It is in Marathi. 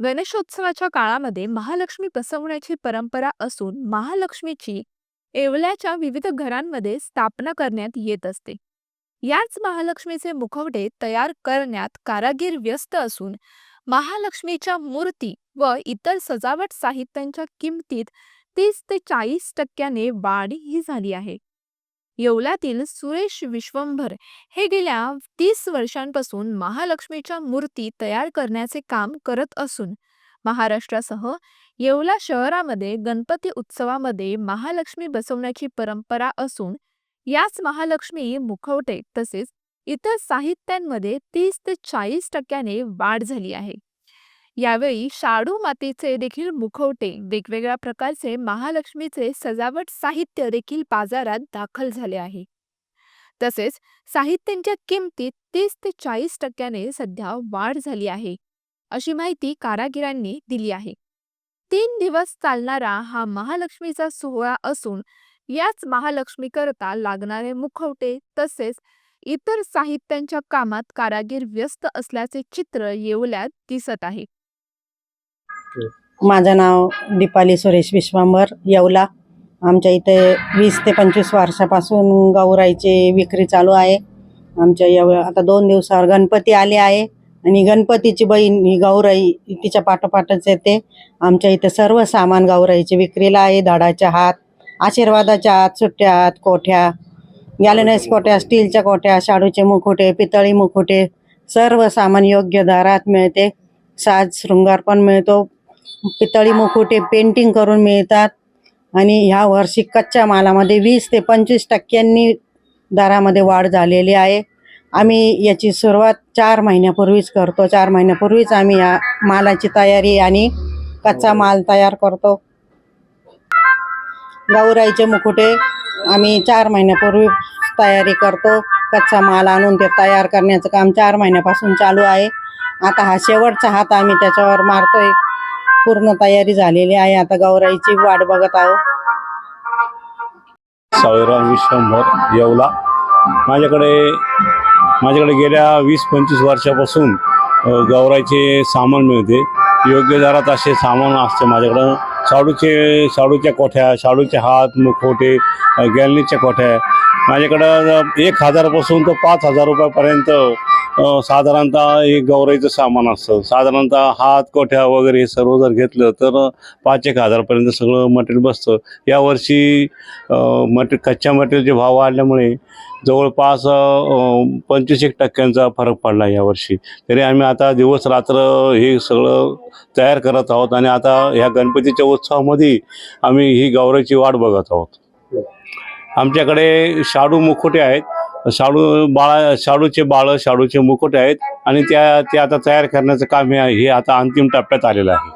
गणेशोत्सवाच्या काळामध्ये महालक्ष्मी बसवण्याची परंपरा असून महालक्ष्मीची येवल्याच्या विविध घरांमध्ये स्थापना करण्यात येत असते. याच महालक्ष्मीचे मुखवटे तयार करण्यात कारागीर व्यस्त असून महालक्ष्मीच्या मूर्ती व इतर सजावट साहित्यांच्या किमतीत तीस ते चाळीस टक्क्याने वाढ ही झाली आहे. येवल्यातील सुरेश विश्वंभर हे गेल्या तीस वर्षांपासून महालक्ष्मीच्या मूर्ती तयार करण्याचे काम करत असून महाराष्ट्रासह येवला शहरामध्ये गणपती उत्सवामध्ये महालक्ष्मी बसवण्याची परंपरा असून याच महालक्ष्मी मुखवटे तसेच इतर साहित्यांमध्ये तीस ते चाळीस टक्क्याने वाढ झाली आहे. यावेळी शाडू मातीचे देखील मुखवटे वेगवेगळ्या प्रकारचे महालक्ष्मीचे सजावट साहित्य देखील बाजारात दाखल झाले आहे. तसेच साहित्यांच्या किमतीत तीस ते चाळीस टक्क्याने सध्या वाढ झाली आहे अशी माहिती कारागिरांनी दिली आहे. तीन दिवस चालणारा हा महालक्ष्मीचा सोहळा असून याच महालक्ष्मीकरता लागणारे मुखवटे तसेच इतर साहित्यांच्या कामात कारागीर व्यस्त असल्याचे चित्र येवल्यात दिसत आहे. माझं नाव दीपाली सुरेश विश्वांबर येवला. आमच्या इथे वीस ते पंचवीस वर्षापासून गौराईची विक्री चालू आहे. आमच्या येव आता दोन दिवसावर गणपती आले आहे आणि गणपतीची बहीण ही गौराई तिच्या पाठोपाठच येते. आमच्या इथे सर्व सामान गौराईची विक्रीला आहे. धाडाच्या हात आशीर्वादाच्या हात सुट्ट्या हात कोठ्या गॅलनेस कोठ्या स्टीलच्या कोठ्या शाडूचे मुखोटे पितळी मुखोटे सर्व सामान योग्य दरात मिळते. साज शृंगार पण मिळतो. पितळी मुखोटे पेंटिंग करून मिळतात. आणि ह्या वर्षी कच्च्या मालामध्ये वीस ते पंचवीस टक्क्यांनी दरामध्ये वाढ झालेली आहे. आम्ही याची सुरुवात चार महिन्यापूर्वीच करतो. चार महिन्यापूर्वीच आम्ही या मालाची तयारी आणि कच्चा माल तयार करतो. गौराईचे मुकुटे आम्ही चार महिन्यापूर्वी तयारी करतो. कच्चा माल आणून ते तयार करण्याचं काम चार महिन्यापासून चालू आहे. आता हा शेवटचा हात आम्ही त्याच्यावर मारतोय. पूर्ण तयारी झालेली आहे. आता गौराईची वाट बघत आहोत सावळीराम विश्वंभर येवला. माझ्याकडे माझ्याकडे गेल्या वीस पंचवीस वर्षापासून गौराईचे सामान मिळते. योग्य दरात असे सामान असते माझ्याकडं. शाडूचे शाडूच्या कोठ्या शाडूचे हात मुखोटे गॅलनीच्या कोठ्या. माझ्याकडं एक हजारपासून तर पाच हजार रुपयापर्यंत साधारणतः एक गौराईचं सामान असतं. साधारणतः हात कोठ्या वगैरे हे सर्व जर घेतलं तर पाच एक हजारपर्यंत सगळं मटेरियल बसतं. यावर्षी मटे कच्च्या मटेरियलचे भाव वाढल्यामुळे जवळपास पंचवीस एक टक्क्यांचा फरक पडला यावर्षी तरी आम्ही आता दिवस रात्र हे सगळं तयार करत आहोत आणि आता ह्या गणपतीच्या उत्सवामध्ये आम्ही ही गौराईची वाट बघत आहोत. आमच्याकडे शाडू मुखोटे आहेत. शाडू बाळा शाडूचे बाळं शाडूचे मुकुट आहेत आणि त्या ते आता तयार करण्याचं काम हे आता अंतिम टप्प्यात आलेलं आहे.